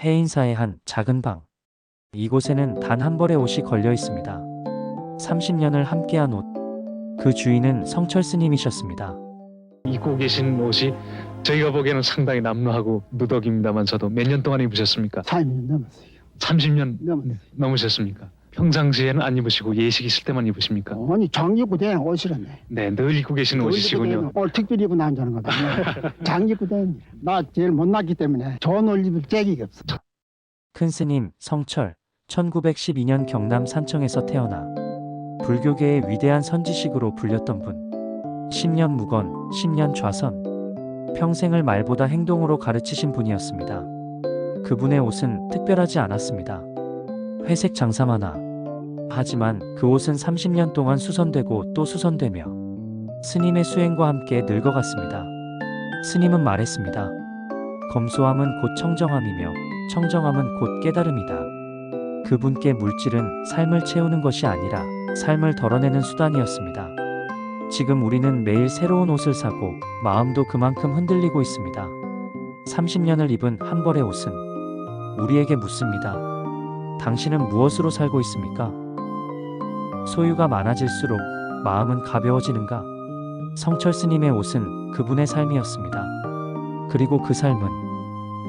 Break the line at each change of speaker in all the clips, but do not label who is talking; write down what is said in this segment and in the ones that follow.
해인사의 한 작은 방. 이곳에는 단 한 벌의 옷이 걸려 있습니다. 30년을 함께한 옷. 그 주인은 성철 스님이셨습니다.
입고 계신 옷이 저희가 보기에는 상당히 남루하고 누더기입니다만 저도 몇 년 동안 입으셨습니까?
4년 넘었어요.
30년
넘었어요.
넘으셨습니까? 평상시에는 안 입으시고 예식 있을 때만 입으십니까?
아니 장기부대 옷이라네.
네, 늘 입고 계시는 옷이시군요.
오늘 특별히 입고 나온다는 거다. 장기부대. 나 제일 못났기 때문에 좋은 옷 입을 짝이 없어.
큰 스님 성철 1912년 경남 산청에서 태어나 불교계의 위대한 선지식으로 불렸던 분 10년 무건 10년 좌선 평생을 말보다 행동으로 가르치신 분이었습니다. 그분의 옷은 특별하지 않았습니다. 회색 장삼 하나 하지만 그 옷은 30년 동안 수선되고 또 수선되며 스님의 수행과 함께 늙어갔습니다. 스님은 말했습니다. 검소함은 곧 청정함이며 청정함은 곧 깨달음이다. 그분께 물질은 삶을 채우는 것이 아니라 삶을 덜어내는 수단이었습니다. 지금 우리는 매일 새로운 옷을 사고 마음도 그만큼 흔들리고 있습니다. 30년을 입은 한 벌의 옷은 우리에게 묻습니다. 당신은 무엇으로 살고 있습니까? 소유가 많아질수록 마음은 가벼워지는가? 성철 스님의 옷은 그분의 삶이었습니다. 그리고 그 삶은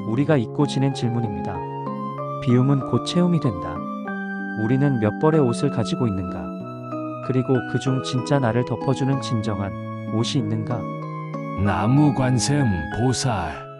우리가 잊고 지낸 질문입니다. 비움은 곧 체험이 된다. 우리는 몇 벌의 옷을 가지고 있는가? 그리고 그중 진짜 나를 덮어주는 진정한 옷이 있는가?
나무관샘 보살